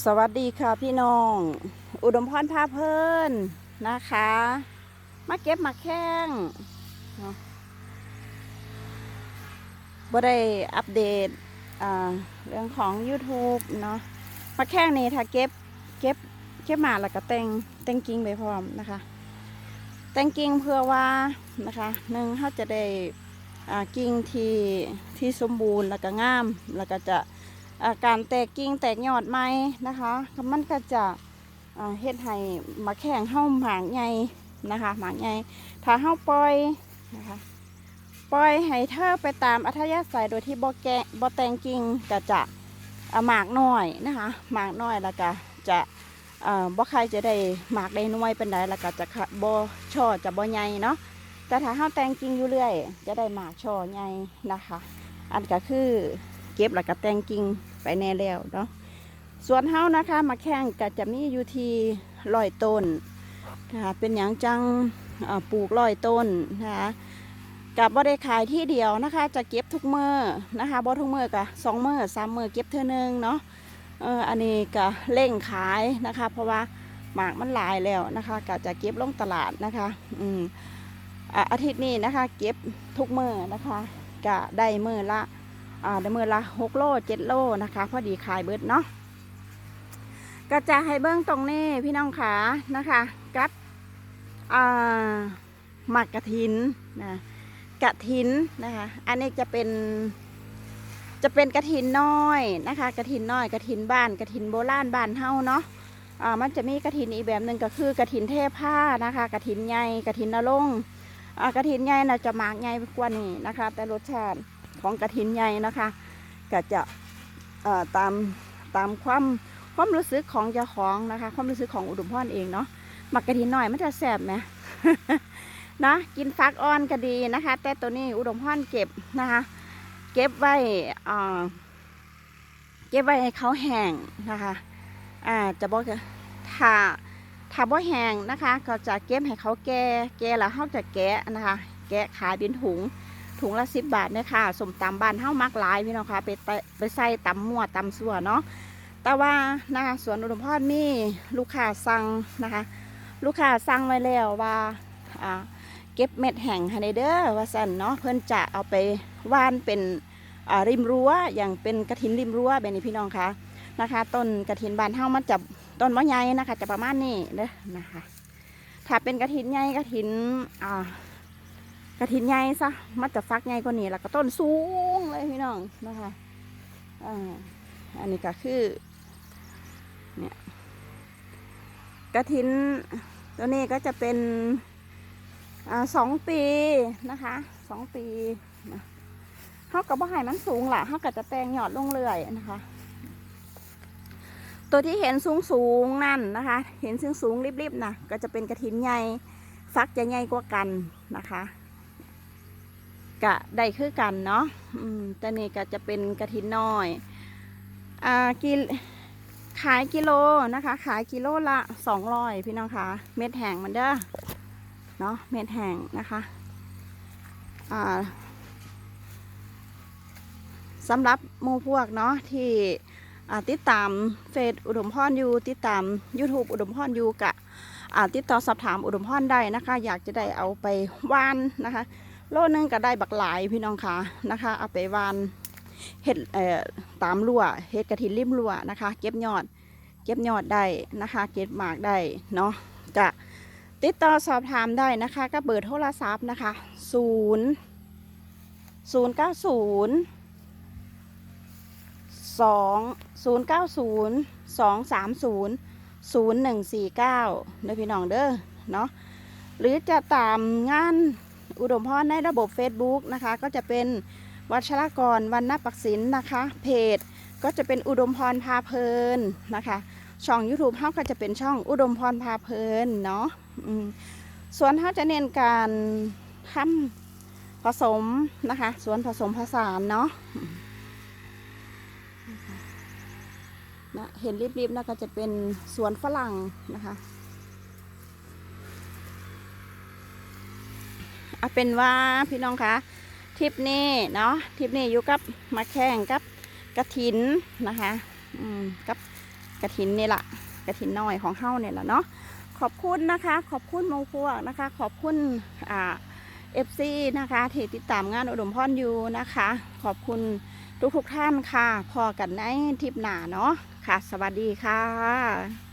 สวัสดีค่ะพี่น้อง อุดมพรพาเพลินนะคะ มาเก็บมาแข้งเนาะบ่ได้อัปเดตเรื่องของ YouTube เนาะมาแข้งนี่ถ้าเก็บเก็บเก็บมาแล้วก็แต่งแต่งกิ่งไปพร้อมนะคะ แต่งกิ่งเพื่อว่านะคะหนึ่งเขาจะได้กิ่งที่ที่สมบูรณ์แล้วก็งามแล้วก็จะ การแตกกิ่งแตกยอดไม้นะคะมันก็จะเฮ็ดให้มาแข่งเฮ้าหมากใหญ่นะคะหมากใหญ่ถ้าเฮ้าปล่อยนะคะปล่อยให้เธอไปตามอัธยาศัยโดยที่บ่แกะบ่แตงกิ่งก็จะหมากน้อยนะคะหมากน้อยแล้วก็จะบ่ใครจะได้หมากได้น้อยเป็นไดแล้วก็จะบ่ช่อจะบ่ใหญ่เนาะแต่ถ้าเฮาแตงกิ่งอยู่เรื่อย จะได้หมากช่อใหญ่นะคะ อันก็คือเก็บแล้วก็แตงกิ่ง ไปแน่แล้วเนาะสวนเฮานะคะมาแข่งก็จะมีอยู่ที่ร้อยต้นนะคะเป็นอย่างจังปลูกร้อยต้นนะคะกับบ่ได้ขายที่เดียวนะคะ จะเก็บทุกเมื่อนะคะบ่ทุกเมื่อกะสองเมื่อสามเมื่อเก็บเท่านึงเนาะเอออันนี้ก็เร่งขายนะคะ เพราะว่าหมากมันหลายแล้วนะคะก็จะเก็บลงตลาดนะคะอืมอาทิตย์นี้นะคะ เก็บทุกเมื่อนะคะก็ได้เมื่อละ อ่าได้มือละหกโลเจ็ดโลนะคะ พอดีขายเบิดเนาะก็จาะให้เบิ้งตรงนี้พี่น้องขานะคะกับอ่าหมักกระถินนะกระถินนะคะ อันนี้จะเป็นจะเป็นกระถินน้อยนะคะกระถินน้อยกระถินบ้านกระถินโบราณบ้านเฮาเนาะอ่ามันจะมีกระถินอีกแบบหนึ่งก็คือกระถินเทผ้านะคะกระถินใหญ่กระถินนรงอ่ากระถินใหญ่น่ะจะหมากใหญ่กว่านี้นะคะ แต่รสชาติ ของกระถินใหญ่นะคะก็จะตามตามความความรู้สึกของเจ้าของนะคะ ความรู้สึกของอุดมพรเองเนาะหมักกระถินหน่อยมันจะแสบไหมนะกินฟักอ่อนก็ดีนะคะ แต่ตัวนี้อุดมพรเก็บนะคะ เก็บไว้เก็บไว้ให้เขาแห้งนะคะอ่าจะบอกว่าถ้าถ้าบ่แห้งนะคะ ก็จะเก็บให้เขาแก่แก่แล้วเขาจะแกะนะคะ แกะขายเป็นถุง ถุงละสิบบาทนี่ยค่ะสมตำบ้านเฮ้ามักหลายพี่น้องคะไปไปใส่ตำมั่วตำสัวเนาะแต่ว่านะคะสวนอุดมพรมีลูกค้าสั่งนะคะ ลูกค้าสั่งไว้แล้วว่าอ่าเก็บเม็ดแห้งให้ในเด้อว่าสันเนาะเพิ่อนจะเอาไปว่านเป็นอ่าริมรั้วอย่างเป็นกระถินริมรั้วแบบนี้พี่น้องคะนะคะ ต้นกระถินบานเฮ้ามันจะต้นมะใหญ่นะคะ จะประมาณนี้เด้อนะคะ ถ้าเป็นกระถินใหญ่กระถินอ่า ระถินใหญ่ซะมันจะฟักใหญ่กว่านี้แล้วก็ต้นสูงเลยพี่น้องนะคะอ่าอันนี้ก็คือเนี่ยกระถินตัวนี้ก็จะเป็นอสองปีนะคะสองปีเขากับว่าให้มันสูงแหละเขาก็จะแตงหยอดลงเรื่อยนะคะ ตัวที่เห็นสูงสูงนั่นนะคะ เห็นสูงสูงริบๆนะก็จะเป็นกระถินใหญ่ฟักจะใหญ่กว่ากันนะคะ กะได้คือกันเนาะอืมแต่นี่ก็จะเป็นกระถินน้อย อ่ากิขายกิโลนะคะ ขายกิโลละสองร้อยพี่น้องคะเม็ดแห้งมันเด้อเนาะเม็ดแห้งนะคะ อ่าสำหรับหมู่พวกเนาะที่ติดตามเฟซอุดมพรอยู่ติดตาม YouTube อุดมพรอยู่กะติดต่อสอบถามอุดมพรได้นะคะ อยากจะได้เอาไปว่านนะคะ โลนึงก็ได้บักหลายพี่น้องคะนะคะ เอาไปวานเห็ดเอ่อตามรั่วเห็ดกระถินริมรั่วนะคะ เก็บยอด เก็บยอดได้นะคะ เก็บหมากได้เนาะจะติดต่อสอบถามได้นะคะก็เบอร์โทรศัพท์นะคะศูนย์ศูนย์เก้าศูนย์สองศูนย์เก้าศูนย์สองสามศูนย์ศูนย์หนึ่งสี่เก้าเด้อพี่น้องเด้อเนาะหรือจะตามงาน อุดมพรในระบบ Facebook นะคะ ก็จะเป็นวัชรกรวันนปักศิลนะคะ เพจ ก็จะเป็นอุดมพรพาเพลินนะคะ ช่อง YouTube เฮาก็จะเป็นช่องอุดมพรพาเพลินเนาะส่วนเฮาจะเน้นการทำผสมนะคะส่วนผสมผสานเนาะนะเห็นริบๆนะก็จะเป็นสวนฝรั่งนะคะ เอาเป็นว่าพี่น้องคะทริปนี้เนาะทริปนี้อยู่กับมาแข่งกับกระถินนะคะ อืมกับกระถินนี่แหละกระถินน้อยของเฮาเนี่ยแหละเนาะขอบคุณนะคะ ขอบคุณหมูพวกนะคะ ขอบคุณอ่าเอฟซีนะคะที่ติดตามงานอุดมพรอยู่นะคะ ขอบคุณทุกๆท่านค่ะ พอกันในทริปหน้าเนาะค่ะ สวัสดีค่ะ